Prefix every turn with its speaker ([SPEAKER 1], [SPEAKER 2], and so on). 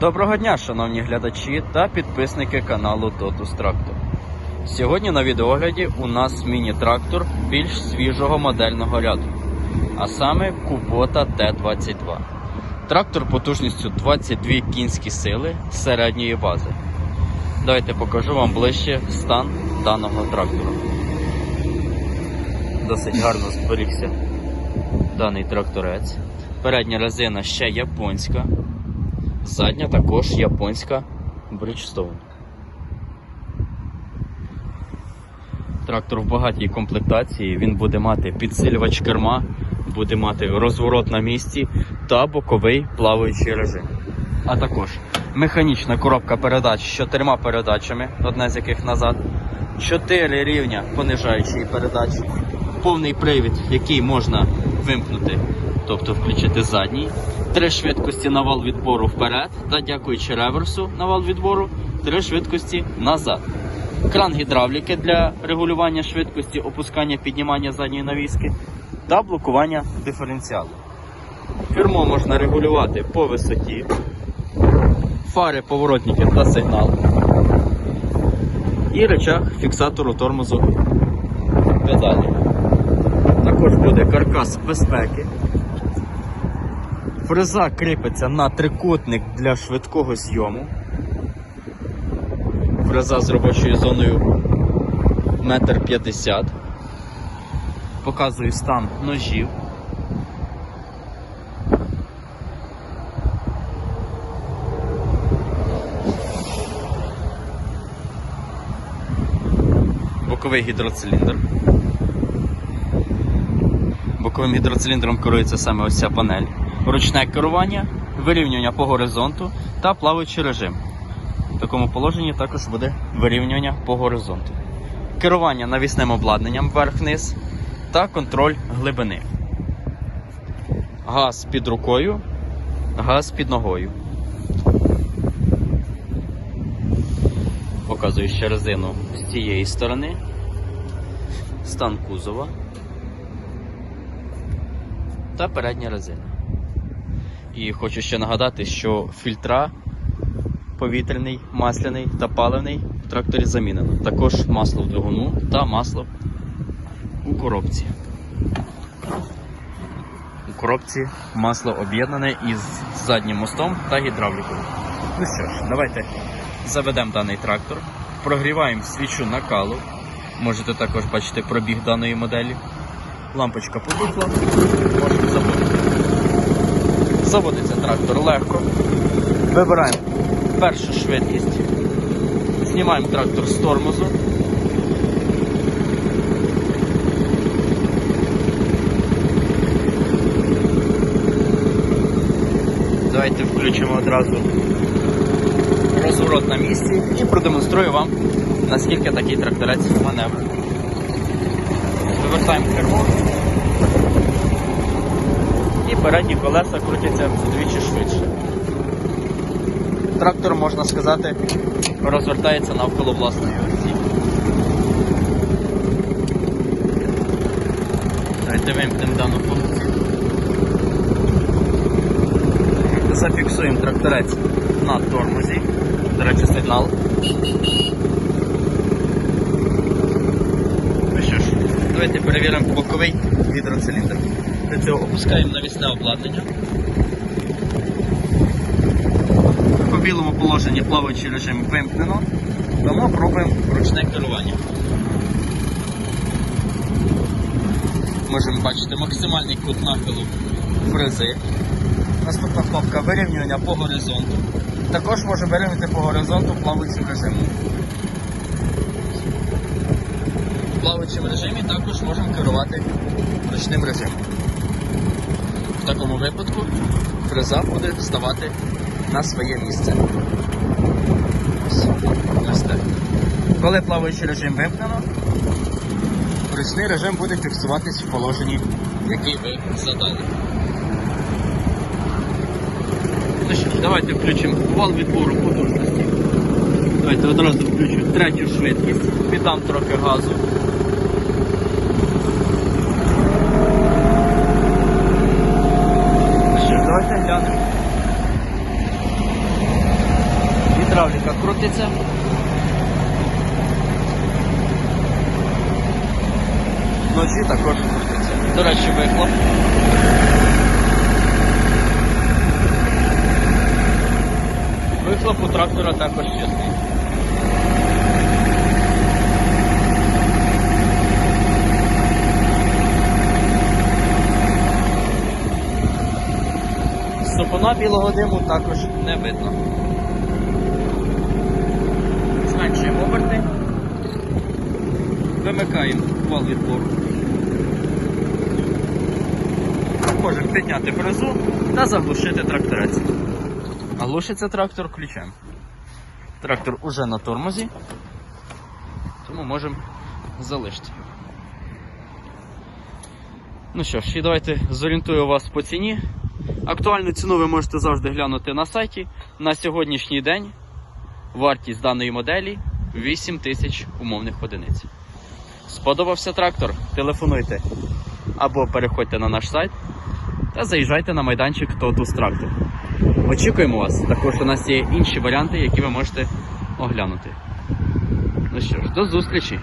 [SPEAKER 1] Доброго дня, шановні глядачі та підписники каналу Totus Tractor. Сьогодні на відеогляді у нас міні-трактор більш свіжого модельного ряду, а саме Kubota T22. Трактор потужністю 22 кінські сили середньої бази. Давайте покажу вам ближче стан даного трактора. Досить гарно зберігся даний тракторець. Передня резина ще японська. Задня також японська Bridgestone. Трактор в багатій комплектації. Він буде мати підсилювач керма, буде мати розворот на місці та боковий плаваючий режим. А також механічна коробка передач з чотирма передачами, одна з яких назад, чотири рівня понижаючої передачі, повний привід, який можна вимкнути, тобто включити задній, три швидкості на вал відбору вперед та дякуючи реверсу на вал відбору, три швидкості назад. Кран гідравліки для регулювання швидкості, опускання, піднімання задньої навіски та блокування диференціалу. Кермо можна регулювати по висоті, фари, поворотники та сигнал. І речах фіксатору тормозу педалі. Також буде каркас безпеки. Фреза кріпиться на трикутник для швидкого зйому. Фреза з робочою зоною 1,50 м. Показую стан ножів. Боковий гідроциліндр. Боковим гідроциліндром керується саме ось ця панель. Ручне керування, вирівнювання по горизонту та плаваючий режим. В такому положенні також буде вирівнювання по горизонту. Керування навісним обладнанням вверх-вниз та контроль глибини. Газ під рукою, газ під ногою. Показую ще резину з цієї сторони. Стан кузова та передня резина. І хочу ще нагадати, що фільтра повітряний, масляний та паливний в тракторі замінено. Також масло в двигуну та масло у коробці. У коробці масло об'єднане із заднім мостом та гідравлікою. Ну що ж, давайте заведемо даний трактор, прогріваємо свічу накалу. Можете також бачити пробіг даної моделі. Лампочка потухла. Заводиться трактор легко. Вибираємо першу швидкість. Знімаємо трактор з тормозу. Давайте включимо одразу розворот на місці і продемонструю вам, наскільки такий тракторець маневр. Вивертаємо кермо. Передні колеса крутяться вдвічі швидше. Трактор, можна сказати, розвертається навколо власної осі. Давайте вимкнемо дану функцію. Зафіксуємо тракторець на тормозі. До речі, сигнал. Ну що ж, давайте перевіримо боковий гідроциліндр. Для цього опускаємо навісне обладнання. По білому положенні плаваючий режим вимкнено. Тому пробуємо ручне керування. Можемо бачити максимальний кут нахилу фрези. Наступна кнопка вирівнювання по горизонту. Також може вирівняти по горизонту плаваючим режимом. В плаваючому режимі також можемо керувати ручним режимом. В такому випадку фреза буде вставати на своє місце. Ось, так. Коли плаваючий режим вимкнено, ручний режим буде фіксуватись в положенні, який ви задали. Ну що ж, давайте включимо вал відбору потужності. Давайте одразу включу третю швидкість, піддам трохи газу. Ну що ж, давайте глянемо. Гідравліка крутиться. Ночі також крутиться. До речі, вихлоп. Вихлоп у трактора також чесний. Супона білого диму також не видно. Зменшуємо оберти. Вимикаємо вал відбору. Можемо підняти бризу та заглушити тракторець. А глушиться трактор ключем. Трактор уже на тормозі, тому можемо залишити. Ну що ж, і давайте зорієнтую вас по ціні. Актуальну ціну ви можете завжди глянути на сайті. На сьогоднішній день вартість даної моделі 8 тисяч умовних одиниць. Сподобався трактор? Телефонуйте або переходьте на наш сайт та заїжджайте на майданчик Totus Tractor. Очікуємо вас. Також у нас є інші варіанти, які ви можете оглянути. Ну що ж, до зустрічі!